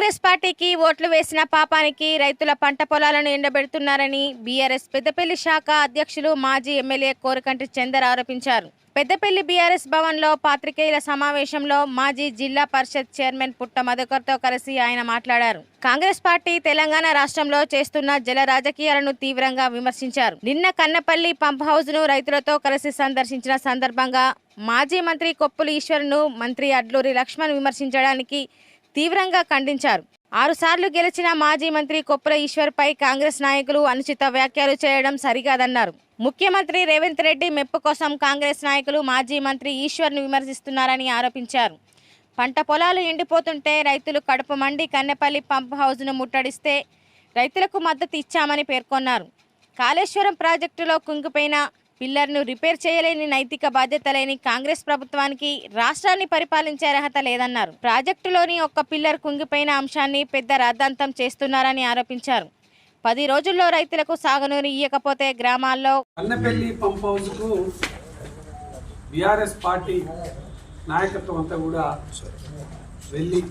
కాంగ్రెస్ పార్టీకి ఓట్లు వేసిన పాపానికి రైతుల పంట పొలాలను ఎండబెడుతున్నారని బీఆర్ఎస్ పెద్దపల్లి శాఖ అధ్యక్షులు మాజీ ఎమ్మెల్యే కోరకంటి చందర్ ఆరోపించారు. పెద్దపల్లి బీఆర్ఎస్ భవన్లో పాత్రికేయుల సమావేశంలో మాజీ జిల్లా పరిషత్ చైర్మన్ పుట్ట మధుకర్తో కలిసి ఆయన మాట్లాడారు. కాంగ్రెస్ పార్టీ తెలంగాణ రాష్ట్రంలో చేస్తున్న జల రాజకీయాలను తీవ్రంగా విమర్శించారు. నిన్న కన్నపల్లి పంప్ హౌస్ను రైతులతో కలిసి సందర్శించిన సందర్భంగా మాజీ మంత్రి కొప్పులు ఈశ్వర్ను మంత్రి అడ్లూరి లక్ష్మణ్ విమర్శించడానికి తీవ్రంగా ఖండించారు. ఆరుసార్లు గెలిచిన మాజీ మంత్రి కొప్పుల ఈశ్వర్పై కాంగ్రెస్ నాయకులు అనుచిత వ్యాఖ్యలు చేయడం సరికాదన్నారు. ముఖ్యమంత్రి రేవంత్ రెడ్డి మెప్పు కోసం కాంగ్రెస్ నాయకులు మాజీ మంత్రి ఈశ్వర్ను విమర్శిస్తున్నారని ఆరోపించారు. పంట పొలాలు ఎండిపోతుంటే రైతులు కడుపు మండి కన్నెపల్లి పంప్ హౌజ్ను ముట్టడిస్తే రైతులకు మద్దతు ఇచ్చామని పేర్కొన్నారు. కాళేశ్వరం ప్రాజెక్టులో కుంగిపోయిన పిల్లర్ను రిపేర్ చేయలేని నైతిక బాధ్యత లేని కాంగ్రెస్ ప్రభుత్వానికి రాష్ట్రాన్ని పరిపాలించే అర్హత లేదన్నారు. ప్రాజెక్టులోని ఒక్క పిల్లర్ కుంగిపోయిన అంశాన్ని పెద్ద రాద్ధాంతం చేస్తున్నారని ఆరోపించారు. పది రోజుల్లో రైతులకు సాగునీరు ఇయ్యకపోతే గ్రామాల్లో అన్నపల్లి పంప్ హౌస్కు బీఆర్ఎస్ పార్టీ నాయకత్వం అంతా కూడా వెళ్ళి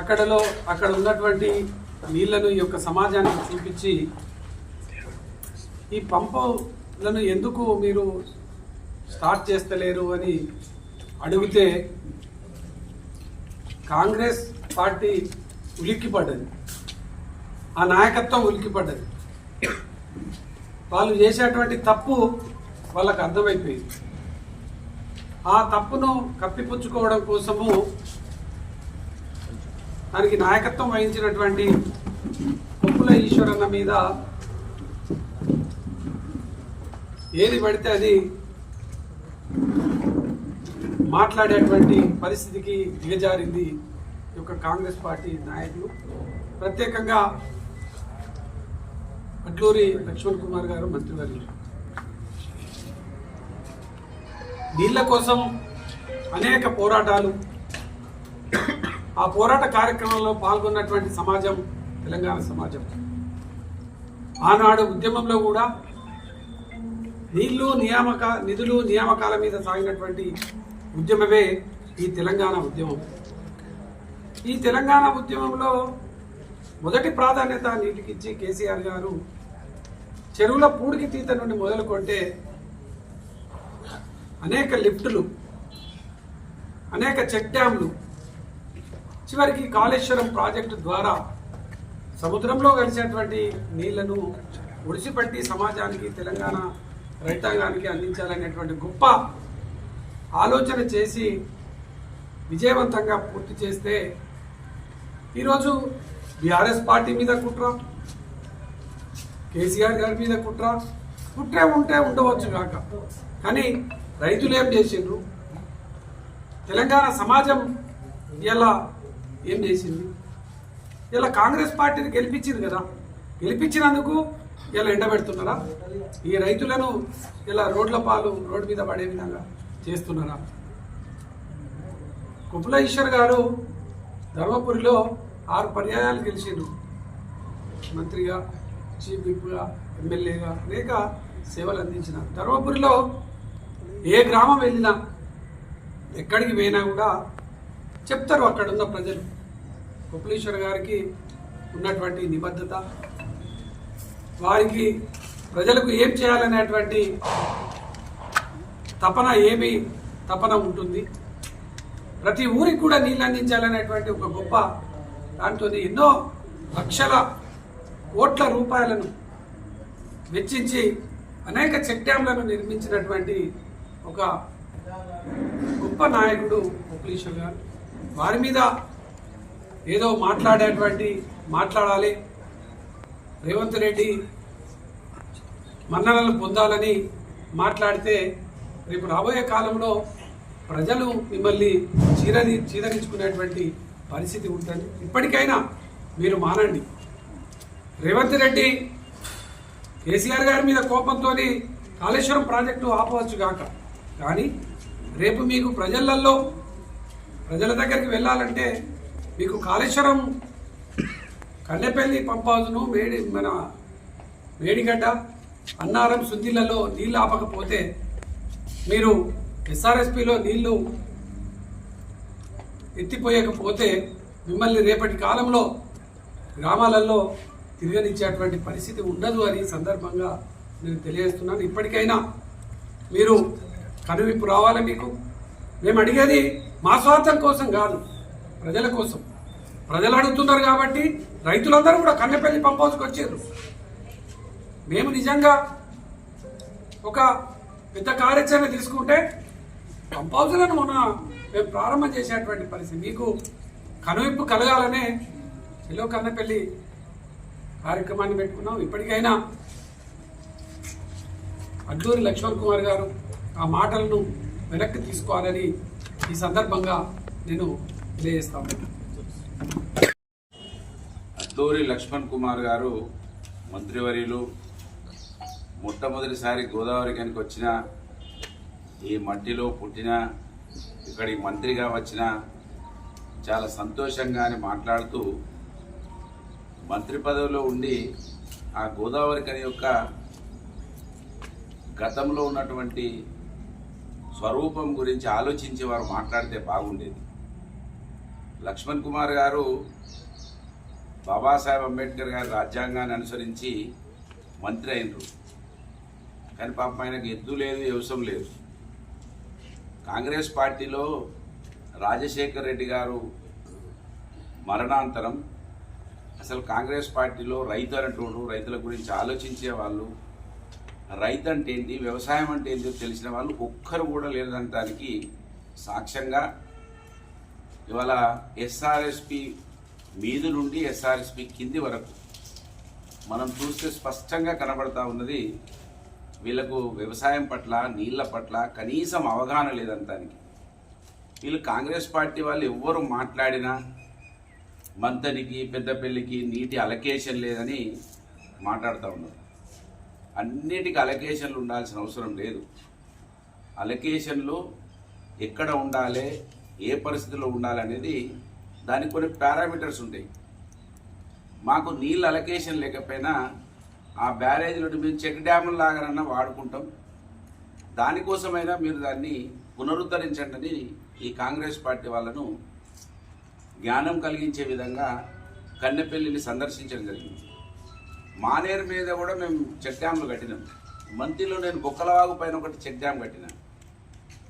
అక్కడలో అక్కడ ఉన్నటువంటి నీళ్ళను ఈ యొక్క సమాజానికి చూపించి ఈ పంపులను ఎందుకు మీరు స్టార్ట్ చేస్తలేరు అని అడిగితే కాంగ్రెస్ పార్టీ ఉలిక్కిపడ్డది. ఆ నాయకత్వం ఉలిక్కిపడ్డది. వాళ్ళు చేసేటువంటి తప్పు వాళ్ళకు అర్థమైపోయింది. ఆ తప్పును కప్పిపుచ్చుకోవడం కోసము దానికి నాయకత్వం వహించినటువంటి కొప్పుల ఈశ్వరన్న మీద ఏది పడితే అది మాట్లాడేటువంటి పరిస్థితికి దిగజారింది ఈ యొక్క కాంగ్రెస్ పార్టీ నాయకులు. ప్రత్యేకంగా అట్లూరి లక్ష్మణ్ కుమార్ గారు మంత్రివర్యులు. నీళ్ళ కోసం అనేక పోరాటాలు. ఆ పోరాట కార్యక్రమంలో పాల్గొన్నటువంటి సమాజం తెలంగాణ సమాజం. ఆనాడు ఉద్యమంలో కూడా నీళ్ళు నియామక నిధులు నియామకాల మీద సాగినటువంటి ఉద్యమమే ఈ తెలంగాణ ఉద్యమం. ఈ తెలంగాణ ఉద్యమంలో మొదటి ప్రాధాన్యత నీటికిచ్చి కేసీఆర్ గారు చెరువుల పూడికి తీత నుండి మొదలుకొంటే అనేక లిఫ్టులు అనేక చెక్ డ్యాంలు చివరికి కాళేశ్వరం ప్రాజెక్టు ద్వారా సముద్రంలో కలిసేటువంటి నీళ్ళను ఒడిసిపట్టి సమాజానికి తెలంగాణ రైతాంగానికి అందించాలనేటువంటి గొప్ప ఆలోచన చేసి విజయవంతంగా పూర్తి చేస్తే ఈరోజు బీఆర్ఎస్ పార్టీ మీద కుట్ర కేసీఆర్ గారి మీద కుట్ర. కుట్రే ఉంటే ఉండవచ్చు కాక. కానీ రైతులు ఏం చేసిండ్రు? తెలంగాణ సమాజం ఇలా ఏం చేసింది? ఇలా కాంగ్రెస్ పార్టీని గెలిపించింది కదా. గెలిపించినందుకు ఇలా ఎండబెడుతున్నారా ఈ రైతులను ఇలా రోడ్ల పాలు రోడ్డు మీద పడే విధంగా చేస్తున్నారా? కుపులేశ్వర్ ఈశ్వర్ గారు ధర్మపురిలో ఆరు పర్యాయాలు గెలిచిండ్రు. మంత్రిగా చీఫ్ విప్గా ఎమ్మెల్యేగా అనేక సేవలు అందించిన ధర్మపురిలో ఏ గ్రామం వెళ్ళినా ఎక్కడికి పోయినా కూడా చెప్తారు అక్కడ ఉన్న ప్రజలు. కుపులేశ్వర్ గారికి ఉన్నటువంటి నిబద్ధత వారికి ప్రజలకు ఏం చేయాలనేటువంటి తపన ఏమి తపన ఉంటుంది. ప్రతి ఊరికి కూడా నీళ్ళు అందించాలనేటువంటి ఒక గొప్ప దాంతో ఎన్నో లక్షల కోట్ల రూపాయలను వెచ్చించి అనేక చెక్ డ్యాంలను నిర్మించినటువంటి ఒక గొప్ప నాయకుడు ముకులీశ్వర్ గారు. వారి మీద ఏదో మాట్లాడేటువంటి మాట్లాడాలి. రేవంత్ రెడ్డి మన్ననలు పొందాలని మాట్లాడితే రేపు రాబోయే కాలంలో ప్రజలు మిమ్మల్ని చీరని చీదరించుకునేటువంటి పరిస్థితి ఉంటుంది. ఇప్పటికైనా మీరు మానండి. రేవంత్ రెడ్డి కేసీఆర్ గారి మీద కోపంతో కాళేశ్వరం ప్రాజెక్టు ఆపవచ్చు కాక కానీ రేపు మీకు ప్రజలల్లో ప్రజల దగ్గరికి వెళ్ళాలంటే మీకు కాళేశ్వరం కన్నెపల్లి పంప్ హౌస్ను మేడి మన మేడిగడ్డ అన్నారం శుద్ధిలలో నీళ్ళు ఆపకపోతే మీరు ఎస్ఆర్ఎస్పిలో నీళ్ళు ఎత్తిపోయకపోతే మిమ్మల్ని రేపటి కాలంలో గ్రామాలలో తిరగనిచ్చేటువంటి పరిస్థితి ఉండదు అని సందర్భంగా నేను తెలియజేస్తున్నాను. ఇప్పటికైనా మీరు కనువిప్పు రావాలి మీకు? మేము అడిగేది మా స్వార్థం కోసం కాదు ప్రజల కోసం. ప్రజలు అడుగుతున్నారు కాబట్టి రైతులందరూ కూడా కన్నెపల్లి పంప్ హౌస్కి వచ్చారు. మేము నిజంగా ఒక పెద్ద కార్యాచరణ తీసుకుంటే పంప్ హౌస్లను మొన్న మేము ప్రారంభం చేసేటువంటి పరిస్థితి. మీకు కనువిప్పు కలగాలనే ఎల్లో కన్నపల్లి కార్యక్రమాన్ని పెట్టుకున్నాం. ఇప్పటికైనా అడ్డూరి లక్ష్మణ్ కుమార్ గారు ఆ మాటలను వెనక్కి తీసుకోవాలని ఈ సందర్భంగా నేను తెలియజేస్తాను అడ్లూరి లక్ష్మణ్ కుమార్ గారు మంత్రివర్యులు మొట్టమొదటిసారి గోదావరి కనుక వచ్చిన ఈ మట్టిలో పుట్టిన ఇక్కడికి మంత్రిగా వచ్చిన చాలా సంతోషంగా అని మాట్లాడుతూ మంత్రి పదవిలో ఉండి ఆ గోదావరి కని యొక్క గతంలో ఉన్నటువంటి స్వరూపం గురించి ఆలోచించి వారు మాట్లాడితే బాగుండేది. లక్ష్మణ్ కుమార్ గారు బాబాసాహెబ్ అంబేద్కర్ గారి రాజ్యాంగాన్ని అనుసరించి మంత్రి అయినరు. కానీ పాపం ఆయనకు ఎద్దు లేదు వ్యవసాయం లేదు. కాంగ్రెస్ పార్టీలో రాజశేఖర్ రెడ్డి గారు మరణాంతరం అసలు కాంగ్రెస్ పార్టీలో రైతు అనేటోడు రైతుల గురించి ఆలోచించే వాళ్ళు రైతు అంటే ఏంటి వ్యవసాయం అంటే ఏంటో తెలిసిన వాళ్ళు ఒక్కరు కూడా లేదనడానికి సాక్ష్యంగా ఇవాళ ఎస్ఆర్ఎస్పి మీది నుండి ఎస్ఆర్ఎస్పి కింది వరకు మనం చూస్తే స్పష్టంగా కనబడతా ఉన్నది వీళ్ళకు వ్యవసాయం పట్ల నీళ్ళ పట్ల కనీసం అవగాహన లేదంతానికి. వీళ్ళు కాంగ్రెస్ పార్టీ వాళ్ళు ఎవ్వరు మాట్లాడినా మంతనికి పెద్దపల్లికి నీటి అలకేషన్ లేదని మాట్లాడుతూ ఉన్నారు. అన్నిటికీ అలకేషన్లు ఉండాల్సిన అవసరం లేదు. అలకేషన్లు ఎక్కడ ఉండాలి ఏ పరిస్థితుల్లో ఉండాలనేది దానికి కొన్ని పారామీటర్స్ ఉంటాయి. మాకు నీళ్ళ అలకేషన్ లేకపోయినా ఆ బ్యారేజ్లను మేము చెక్ డ్యాముల లాగానన్నా వాడుకుంటాం. దానికోసమైనా మీరు దాన్ని పునరుద్ధరించండి అని ఈ కాంగ్రెస్ పార్టీ వాళ్ళను జ్ఞానం కలిగించే విధంగా కన్నెపల్లిని సందర్శించడం జరిగింది. మానేరు మీద కూడా మేము చెక్ డ్యామ్లు కట్టినాం. మంత్రిలో నేను బొక్కలవాగు పైన ఒకటి చెక్ డ్యామ్ కట్టినా.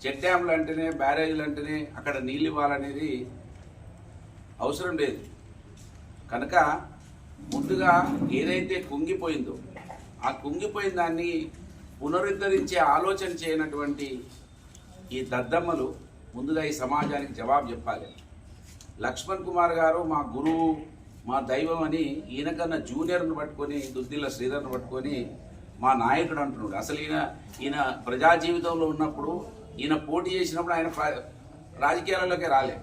చెక్ డ్యామ్లు అంటేనే బ్యారేజ్లు అంటేనే అక్కడ నీళ్ళు ఇవ్వాలనేది అవసరం లేదు. కనుక ముందుగా ఏదైతే కుంగిపోయిందో ఆ కుంగిపోయిన దాన్ని పునరుద్ధరించే ఆలోచన చేయనటువంటి ఈ దద్దమ్మలు ముందుగా ఈ సమాజానికి జవాబు చెప్పాలి. లక్ష్మణ్ కుమార్ గారు మా గురువు మా దైవం అని ఈయనకన్నా జూనియర్ను పట్టుకొని దుద్దిల్ల శ్రీధర్ను పట్టుకొని మా నాయకుడు అంటున్నాడు. అసలు ఈయన ఈయన ప్రజా జీవితంలో ఉన్నప్పుడు ఈయన పోటీ చేసినప్పుడు ఆయన రాజకీయాలలోకి రాలే.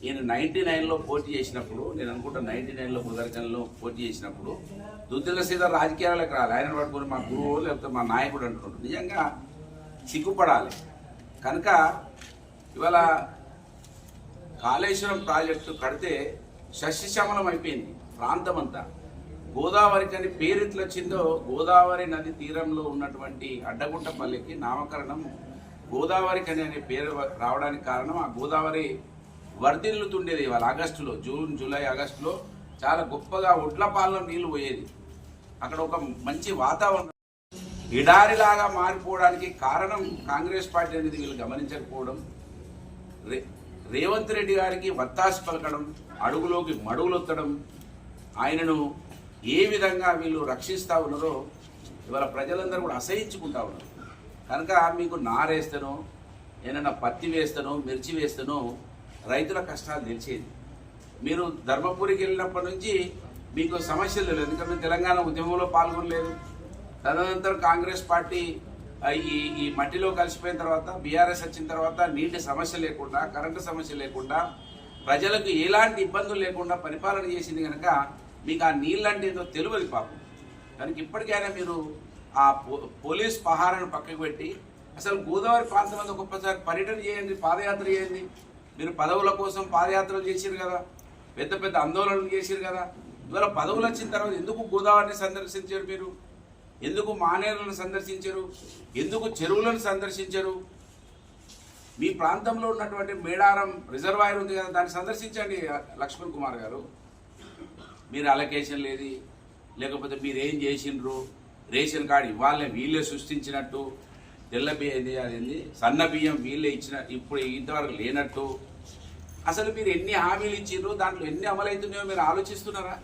ఈయన నైన్టీ నైన్లో పోటీ చేసినప్పుడు నేను అనుకుంటా నైన్టీ నైన్లో ముదరకంలో పోటీ చేసినప్పుడు దుద్దిల సీత రాజకీయాలకు రాలి. ఆయన పట్టుకుని మా గురువు లేకపోతే మా నాయకుడు అంటున్నాడు నిజంగా సిగ్గుపడాలి కనుక ఇవాళ కాళేశ్వరం ప్రాజెక్టు కడితే సస్యశ్యామలం అయిపోయింది ప్రాంతం అంతా గోదావరికి అని పేరు ఎట్లా వచ్చిందో గోదావరి నది తీరంలో ఉన్నటువంటి అడ్డగుంటపల్లికి నామకరణం గోదావరికి అని అనే పేరు రావడానికి కారణం ఆ గోదావరి వర్ధిల్లుతుండేది ఇవాళ ఆగస్టులో జూన్ జూలై ఆగస్టులో చాలా గొప్పగా ఒడ్ల పాలన నీళ్ళు పోయేది. అక్కడ ఒక మంచి వాతావరణం. ఎడారిలాగా మారిపోవడానికి కారణం కాంగ్రెస్ పార్టీ అనేది వీళ్ళు గమనించకపోవడం. రే రేవంత్ రెడ్డి గారికి వత్తాసు పలకడం అడుగులోకి మడుగులొత్తడం ఆయనను ఏ విధంగా వీళ్ళు రక్షిస్తూ ఉన్నారో ఇవాళ ప్రజలందరూ కూడా అసహించుకుంటా ఉన్నారు. కనుక మీకు నారేస్తానో ఏదైనా పత్తి వేస్తానో మిర్చి వేస్తానో రైతుల కష్టాలు తెలిసేది మీరు ధర్మపురికి వెళ్ళినప్పటి నుంచి మీకు సమస్యలు తెలియదు. ఎందుకంటే తెలంగాణ ఉద్యమంలో పాల్గొనలేదు. తదనంతరం కాంగ్రెస్ పార్టీ ఈ ఈ మట్టిలో కలిసిపోయిన తర్వాత బీఆర్ఎస్ వచ్చిన తర్వాత నీటి సమస్య లేకుండా కరెంటు సమస్య లేకుండా ప్రజలకు ఎలాంటి ఇబ్బందులు లేకుండా పరిపాలన చేసింది కనుక మీకు ఆ నీళ్ళంటే ఏదో తెలియదు పాపం. కనుక ఇప్పటికైనా మీరు ఆ పో- పోలీస్ పహారాన్ని పక్కకు పెట్టి అసలు గోదావరి ప్రాంతం అంతా ఒక్కొక్కసారి పర్యటన చేయండి పాదయాత్ర చేయండి. మీరు పదవుల కోసం పాదయాత్రలు చేసారు కదా పెద్ద పెద్ద ఆందోళనలు చేసారు కదా ఇవాళ పదవులు వచ్చిన తర్వాత ఎందుకు గోదావరిని సందర్శించారు మీరు? ఎందుకు మానేరులను సందర్శించరు? ఎందుకు చెరువులను సందర్శించరు? మీ ప్రాంతంలో ఉన్నటువంటి మేడారం రిజర్వాయర్ ఉంది కదా దాన్ని సందర్శించండి లక్ష్మణ్ కుమార్ గారు. మీరు అలొకేషన్ లేది లేకపోతే మీరేం చేసిండ్రు రేషన్ కార్డు ఇవ్వాలనే వీళ్ళే సృష్టించినట్టు తెల్ల బియ్యం ఇది అదేంది సన్న బియ్యం వీళ్ళే ఇచ్చిన ఇప్పుడు ఇంతవరకు లేనట్టు. అసలు మీరు ఎన్ని హామీలు ఇచ్చిండ్రు? దాంట్లో ఎన్ని అమలవుతున్నాయో మీరు ఆలోచిస్తున్నారా?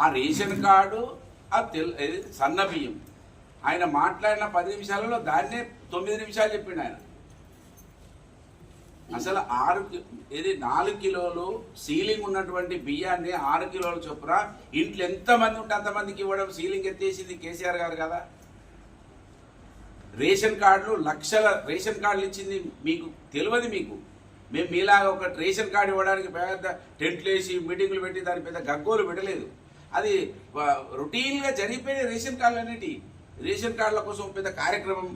ఆ రేషన్ కార్డు ఆ తెల్ సన్న బియ్యం. ఆయన మాట్లాడిన పది నిమిషాలలో దాన్నే తొమ్మిది నిమిషాలు చెప్పిండు ఆయన. అసలు ఆరు కి- ఇది నాలుగు కిలోలు సీలింగ్ ఉన్నటువంటి బియ్యాన్ని ఆరు కిలోలు చొప్పున ఇంట్లో ఎంతమంది ఉంటే అంతమందికి ఇవ్వడం? సీలింగ్ ఎత్తేసింది కేసీఆర్ గారు కదా. రేషన్ కార్డులు లక్షల రేషన్ కార్డులు ఇచ్చింది మీకు తెలియదు మీకు. మేము మీలాగా ఒక రేషన్ కార్డు ఇవ్వడానికి పెద్ద టెంట్లు వేసి మీటింగ్లు పెట్టి దాని పెద్ద గగ్గోలు పెట్టలేదు. అది రొటీన్గా జరిగిపోయిన రేషన్ కార్డులు అనేటి రేషన్ కార్డుల కోసం పెద్ద కార్యక్రమం.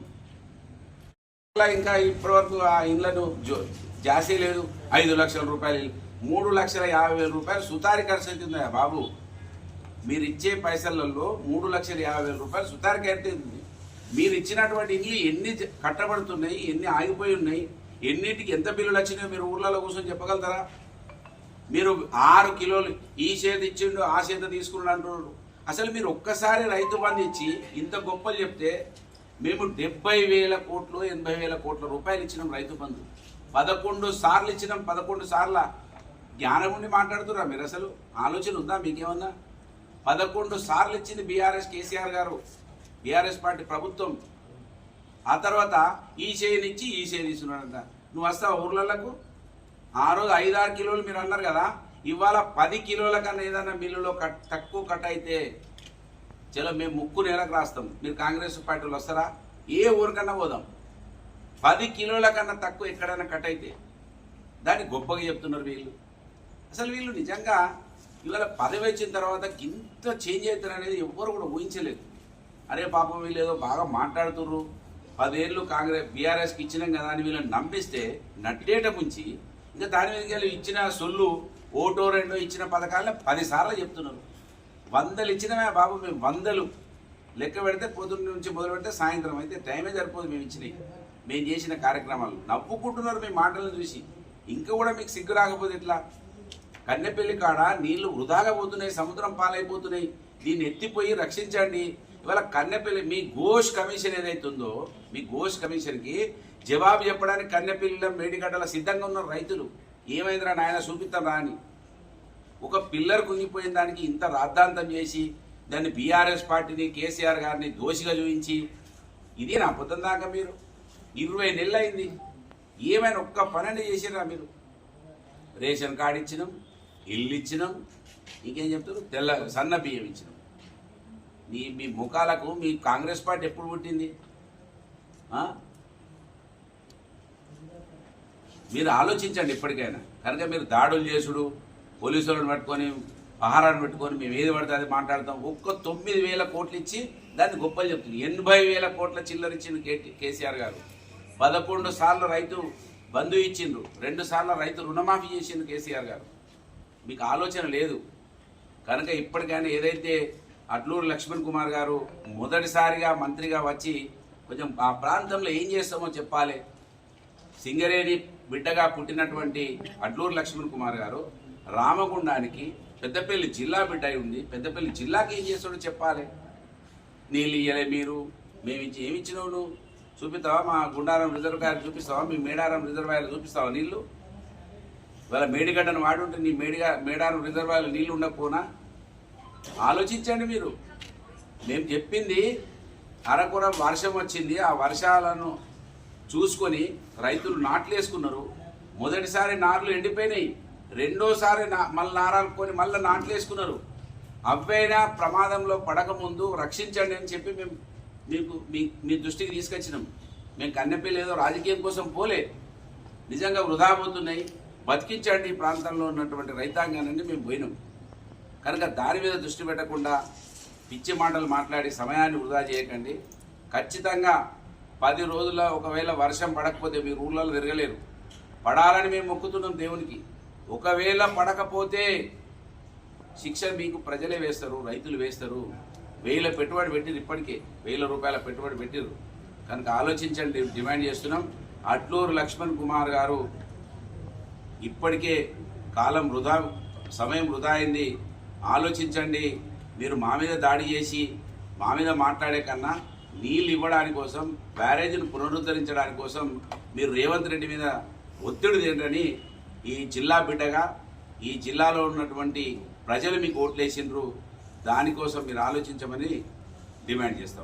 ఇంకా ఇప్పటివరకు ఆ ఇండ్లను జో జాసీ లేదు. ఐదు లక్షల రూపాయలు మూడు లక్షల యాభై వేల రూపాయలు సుతారి ఖర్చు అవుతుందా బాబు. మీరు ఇచ్చే పైసలలో మూడు లక్షల యాభై వేల రూపాయలు సుతారికి అవుతుంది. మీరు ఇచ్చినటువంటి ఇల్లు ఎన్ని కట్టబడుతున్నాయి ఎన్ని ఆగిపోయి ఉన్నాయి ఎన్నిటికి ఎంత బిల్లులు వచ్చినాయో మీరు ఊర్లలో కూర్చొని చెప్పగలుగుతారా? మీరు ఆరు కిలోలు ఈ చేత ఇచ్చిండు ఆ చేత తీసుకున్నాడు అంటున్నాడు అసలు మీరు ఒక్కసారి రైతు బంధు ఇచ్చి ఇంత గొప్పలు చెప్తే మేము డెబ్బై వేల కోట్లు ఎనభై వేల కోట్ల రూపాయలు ఇచ్చినాం రైతు బంధు. పదకొండు సార్లు ఇచ్చినాం పదకొండు సార్ల. జ్ఞానం ఉండి మీరు అసలు? ఆలోచన ఉందా? మీకేమన్నా పదకొండు సార్లు ఇచ్చింది బీఆర్ఎస్ కేసీఆర్ గారు. బీఆర్ఎస్ పార్టీ ప్రభుత్వం. ఆ తర్వాత ఈ చేయనిచ్చి ఈ చేయనిస్తున్నాడంట నువ్వు వస్తావు ఊర్లలకు? ఆ రోజు ఐదు ఆరు కిలోలు మీరు అన్నారు కదా ఇవాళ పది కిలోల కన్నా ఏదైనా మిల్లులో కట్ తక్కువ కట్ అయితే చలో మేము ముక్కు నెలకు రాస్తాం. మీరు కాంగ్రెస్ పార్టీలు వస్తారా? ఏ ఊరికన్నా పోదాం. పది కిలోల కన్నా తక్కువ ఎక్కడైనా కట్ అయితే దాన్ని గొప్పగా చెప్తున్నారు వీళ్ళు. అసలు వీళ్ళు నిజంగా ఇవాళ పదవి వచ్చిన తర్వాత ఇంత చేంజ్ అవుతారనేది ఎవ్వరు కూడా ఊహించలేదు. అరే పాపం వీళ్ళు ఏదో బాగా మాట్లాడుతుర్రు. పదేళ్ళు కాంగ్రెస్ బీఆర్ఎస్కి ఇచ్చినాం కదా అని వీళ్ళని నమ్మిస్తే నట్టేట ముంచి ఇంకా దాని మీద వెళ్ళి ఇచ్చిన సొల్లు ఓటో రెండో ఇచ్చిన పథకాలను పదిసార్లు చెప్తున్నారు. వందలు ఇచ్చినమే బాబు మేము వందలు. లెక్క పెడితే పొద్దున్న నుంచి మొదలు పెడితే సాయంత్రం అయితే టైమే సరిపోదు మేము ఇచ్చినవి. మేము చేసిన కార్యక్రమాలు. నవ్వుకుంటున్నారు మీ మాటలను చూసి. ఇంకా కూడా మీకు సిగ్గు రాకపోతే ఎట్లా? కన్నెపల్లి కాడ నీళ్ళు వృధాగా పోతున్నాయి సముద్రం పాలైపోతున్నాయి. దీన్ని ఎత్తిపోయి రక్షించండి. ఇవాళ కన్నెపల్లి మీ ఘోష్ కమిషన్ ఏదైతే ఉందో మీ ఘోష్ కమిషన్కి జవాబు చెప్పడానికి కన్నెపల్లిలో మేడిగడ్డల సిద్ధంగా ఉన్న రైతులు. ఏమైందిరా నాయన చూపిస్తాం రా అని. ఒక పిల్లర్ కుంగిపోయిన దానికి ఇంత రాద్ధాంతం చేసి దాన్ని బీఆర్ఎస్ పార్టీని కేసీఆర్ గారిని దోషిగా చూపించి ఇదే నా పొద్దున దాకా మీరు? ఇరవై నెలలు అయింది ఏమైనా ఒక్క పని చేసిరా మీరు? రేషన్ కార్డు ఇచ్చినాం ఇల్లు ఇచ్చినాం ఇంకేం చెప్తారు? తెల్ల సన్న బియ్యం ఇచ్చినాం. మీ మీ ముఖాలకు మీ కాంగ్రెస్ పార్టీ ఎప్పుడు పుట్టింది? మీరు ఆలోచించండి ఇప్పటికైనా. కనుక మీరు దాడులు చేసుడు పోలీసులను పట్టుకొని పహారాన్ని పెట్టుకొని మేము ఏది పడితే అది మాట్లాడతాం. ఒక్క తొమ్మిది వేల కోట్లు ఇచ్చి దాన్ని గొప్పలు చెప్తుంది ఎనభై వేల కోట్ల చిల్లర ఇచ్చింది కేసీఆర్ గారు. పదకొండు సార్లు రైతు బంధు ఇచ్చిండ్రు రెండు సార్లు రైతు రుణమాఫీ చేసిండు కేసీఆర్ గారు. మీకు ఆలోచన లేదు. కనుక ఇప్పటికైనా ఏదైతే అట్లూరు లక్ష్మణ్ కుమార్ గారు మొదటిసారిగా మంత్రిగా వచ్చి కొంచెం ఆ ప్రాంతంలో ఏం చేస్తామో చెప్పాలి. సింగరేణి బిడ్డగా పుట్టినటువంటి అడ్లూరు లక్ష్మణ్ కుమార్ గారు రామగుండానికి పెద్దపల్లి జిల్లా బిడ్డ ఉంది పెద్దపల్లి జిల్లాకి ఏం చేస్తాడో చెప్పాలి. నీళ్ళు ఇయ్యలే మీరు మేము ఇచ్చి ఏమి ఇచ్చినావు చూపిస్తావా మా గుండారం రిజర్వాయర్ చూపిస్తావా? మీ మేడారం రిజర్వాయర్ చూపిస్తావా నీళ్ళు? ఇవాళ మేడిగడ్డను వాడుంటే నీ మేడిగా మేడారం రిజర్వాయర్ నీళ్ళు ఉండకపోనా? ఆలోచించండి మీరు. మేము చెప్పింది అరకొర వర్షం వచ్చింది. ఆ వర్షాలను చూసుకొని రైతులు నాట్లు వేసుకున్నారు మొదటిసారి నార్లు ఎండిపోయినాయి. రెండోసారి నా మళ్ళీ నారాలుకొని మళ్ళీ నాట్లు వేసుకున్నారు అవైనా ప్రమాదంలో పడకముందు రక్షించండి అని చెప్పి మేము మీకు మీ మీ దృష్టికి తీసుకొచ్చినాం. మేము కన్నెపల్లి ఏదో రాజకీయం కోసం పోలే. నిజంగా వృధా పోతున్నాయి. బతికించండి ఈ ప్రాంతంలో ఉన్నటువంటి రైతాంగాన్ని మేము పోయినాం. కనుక దాని మీద దృష్టి పెట్టకుండా పిచ్చి మాటలు మాట్లాడి సమయాన్ని వృధా చేయకండి. ఖచ్చితంగా పది రోజుల ఒకవేళ వర్షం పడకపోతే మీరు ఊళ్ళలో తిరగలేరు. పడాలని మేము మొక్కుతున్నాం దేవునికి. ఒకవేళ పడకపోతే శిక్ష మీకు ప్రజలే వేస్తారు రైతులు వేస్తారు. వేల పెట్టుబడి పెట్టిరు ఇప్పటికే. వేల రూపాయల పెట్టుబడి పెట్టిరు కనుక ఆలోచించండి డిమాండ్ చేస్తున్నాం. అట్లూరు లక్ష్మణ్ కుమార్ గారు ఇప్పటికే కాలం వృధా సమయం వృధా అయింది. ఆలోచించండి. మీరు మా మీద దాడి చేసి మా మీద మాట్లాడే కన్నా నీళ్ళు ఇవ్వడానికి కోసం బ్యారేజీని పునరుద్ధరించడానికి కోసం మీరు రేవంత్ రెడ్డి మీద ఒత్తిడి ఏంటని ఈ జిల్లా బిడ్డగా ఈ జిల్లాలో ఉన్నటువంటి ప్రజలు మీకు ఓట్లేసిండ్రు. దానికోసం మీరు ఆలోచించమని డిమాండ్ చేస్తా